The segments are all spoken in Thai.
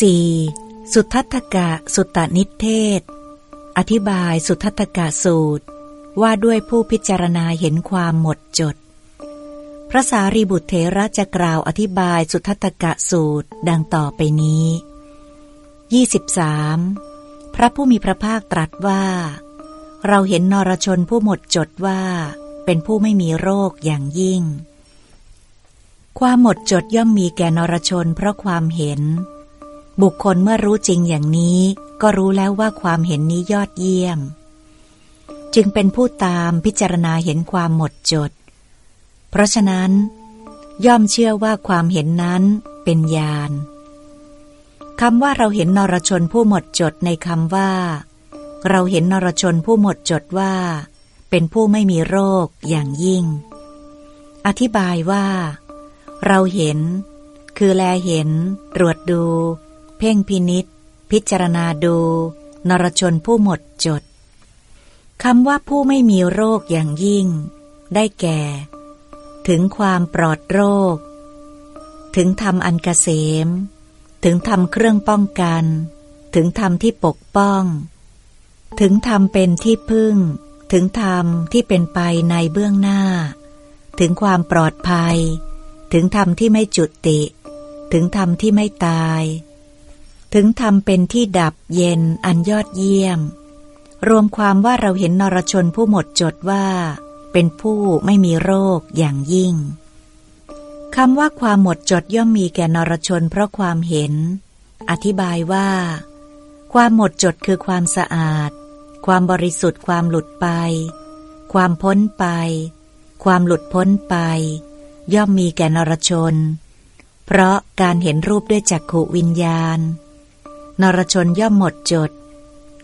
4. สุทัตกะสุตตนิเทศ อธิบายสุทัตกะสูตร ว่าด้วยผู้พิจารณาเห็นความหมดจด พระสารีบุตรเถระจะกล่าวอธิบายสุทัตกะสูตรดังต่อไปนี้ 23. พระผู้มีพระภาคตรัสว่า เราเห็นนรชนผู้หมดจดว่า เป็นผู้ไม่มีโรคอย่างยิ่ง ความหมดจดย่อมมีแก่นรชนเพราะความเห็น บุคคลเมื่อรู้จริงอย่างนี้ ก็รู้แล้วว่าความเห็นนี้ยอดเยี่ยม จึงเป็นผู้ตามพิจารณาเห็นความหมดจด เพราะฉะนั้น ย่อมเชื่อว่าความเห็นนั้นเป็นญาณคำว่าเราเห็นนรชนผู้หมดจดในคำว่า เราเห็นนรชนผู้หมดจดว่า เป็นผู้ไม่มีโรคอย่างยิ่ง อธิบายว่า เราเห็น คือแลเห็น ตรวจดู พ่งพินิษพิจารณาดู นรชนผู้หมดจดคำว่าผู้ไม่มีโรคอย่างยิ่ง ได้แก่ ถึงความปลอดโรค ถึงทำอันกเกษม ถึงทำเครื่องป้องกัน ถึงทำที่ปกป้อง ถึงทำเป็นที่พึ่ง ถึงทำที่เป็นไปในเบื้องหน้า ถึงความปลอดภัย ถึงทำที่ไม่จุติ ถึงทำที่ไม่ตาย ถึงทำเป็นที่ดับเย็นอันยอดเยี่ยม รวมความว่าเราเห็นนรชนผู้หมดจดว่า เป็นผู้ไม่มีโรคอย่างยิ่งคำว่าความหมดจดย่อมมีแก่นรชนเพราะความเห็น อธิบายว่า ความหมดจดคือความสะอาด ความบริสุทธิ์ความหลุดไป ความพ้นไป ความหลุดพ้นไป ย่อมมีแก่นรชน เพราะการเห็นรูปด้วยจักขุวิญญาณ นรชนย่อมหมดจด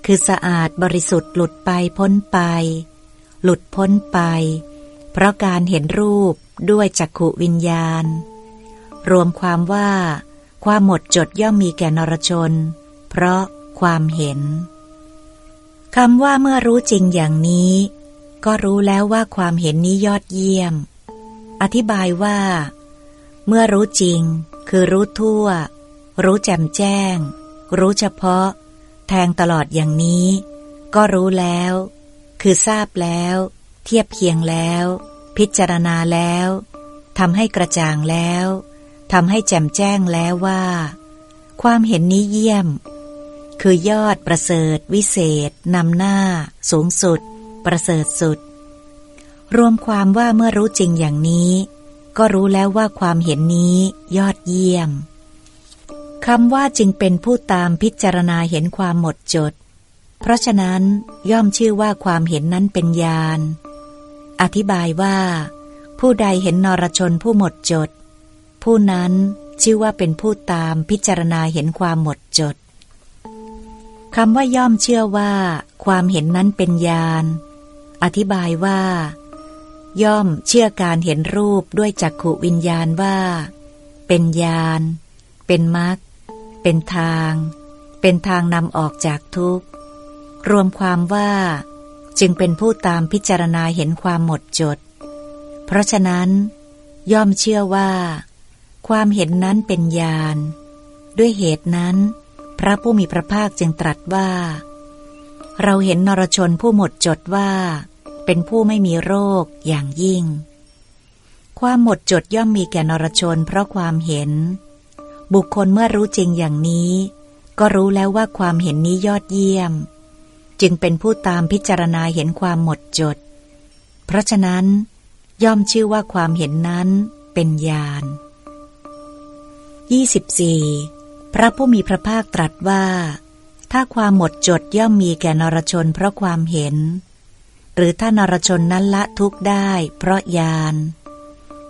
คือสะอาดบริสุทธิ์หลุดไปพ้นไป หลุดพ้นไป เพราะการเห็นรูปด้วยจักขุวิญญาณ รวมความว่า ความหมดจดย่อมมีแก่นรชน เพราะความเห็นคำว่าเมื่อรู้จริงอย่างนี้ ก็รู้แล้วว่าความเห็นนี้ยอดเยี่ยม อธิบายว่า เมื่อรู้จริง คือรู้ทั่ว รู้แจ่มแจ้ง รู้เฉพาะ แทงตลอดอย่างนี้ ก็รู้แล้ว คือทราบแล้ว เทียบเคียงแล้ว พิจารณาแล้วทำให้กระจ่างแล้วทำให้แจ่มแจ้งแล้วว่า ความเห็นนี้เยี่ยม คือยอดประเสริฐ วิเศษนำหน้า สูงสุด ประเสริฐสุด รวมความว่าเมื่อรู้จริงอย่างนี้ ก็รู้แล้วว่าความเห็นนี้ยอดเยี่ยม คำว่าจึงเป็นผู้ตามพิจารณาเห็นความหมดจด เพราะฉะนั้นย่อมชื่อว่าความเห็นนั้นเป็นญาณ อธิบายว่า ผู้ใดเห็นนรชนผู้หมดจด ผู้นั้นชื่อว่าเป็นผู้ตามพิจารณาเห็นความหมดจดคำว่าย่อมเชื่อว่า ความเห็นนั้นเป็นญาณ อธิบายว่า ย่อมเชื่อการเห็นรูปด้วยจักขุวิญญาณว่า เป็นญาณ เป็นมรรค เป็นทาง เป็นทางนำออกจากทุกข์ รวมความว่าจึงเป็นผู้ตามพิจารณาเห็นความหมดจด เพราะฉะนั้น ย่อมเชื่อว่า ความเห็นนั้นเป็นญาณด้วยเหตุนั้น พระผู้มีพระภาคจึงตรัสว่า เราเห็นนรชนผู้หมดจดว่า เป็นผู้ไม่มีโรคอย่างยิ่ง ความหมดจดย่อมมีแก่นรชนเพราะความเห็น บุคคลเมื่อรู้จริงอย่างนี้ ก็รู้แล้วว่าความเห็นนี้ยอดเยี่ยม จึงเป็นผู้ตามพิจารณาเห็นความหมดจด เพราะฉะนั้น ย่อมชื่อว่าความเห็นนั้นเป็นญาณ 24. พระผู้มีพระภาคตรัสว่า ถ้าความหมดจดย่อมมีแก่นรชนเพราะความเห็น หรือถ้านรชนนั้นละทุกได้ เพราะญาณ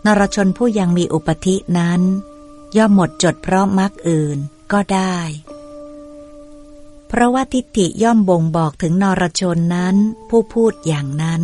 นรชนผู้ยังมีอุปธินั้น ย่อมหมดจดเพราะมรรคอื่นก็ได้ เพราะว่าทิฏฐิย่อมบ่งบอกถึงนรชนนั้นผู้พูดอย่างนั้น